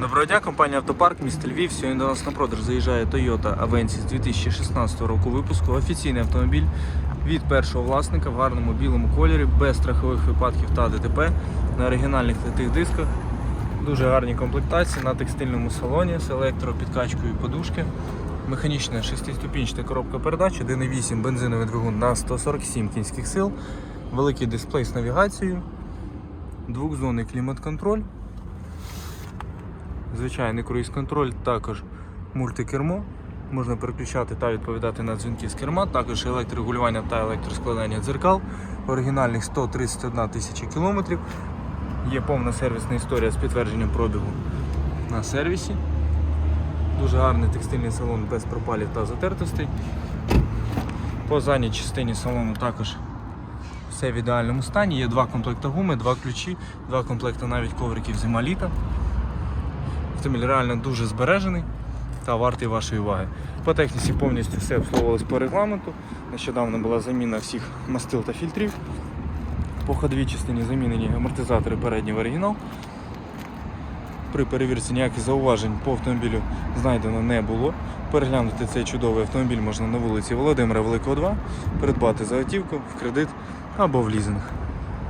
Доброго дня, компанія Автопарк, місто Львів. Сьогодні до нас на продаж заїжджає Toyota Avensis 2016 року випуску. Офіційний автомобіль від першого власника в гарному білому кольорі, без страхових випадків та ДТП на оригінальних литих дисках. Дуже гарні комплектації на текстильному салоні з електропідкачкою подушки. Механічна шестиступінчата коробка передач, 1.8 бензиновий двигун на 147 кінських сил, великий дисплей з навігацією, двохзонний клімат-контроль. Звичайний круїз-контроль, також мультикермо. Можна переключати та відповідати на дзвінки з керма, також електрорегулювання та електроскладання дзеркал. Оригінальних 131 тисяча кілометрів. Є повна сервісна історія з підтвердженням пробігу на сервісі. Дуже гарний текстильний салон без пропалів та затертостей. По задній частині салону також все в ідеальному стані. Є два комплекти гуми, два ключі, два комплекти навіть ковриків зима-літа. Автомобіль реально дуже збережений та вартий вашої уваги. По техніці повністю все обслуговувалось по регламенту. Нещодавно була заміна всіх мастил та фільтрів. По ходовій частині замінені амортизатори передній в оригінал. При перевірці ніяких зауважень по автомобілю знайдено не було. Переглянути цей чудовий автомобіль можна на вулиці Володимира Великого 2, придбати за готівку, в кредит або в лізинг.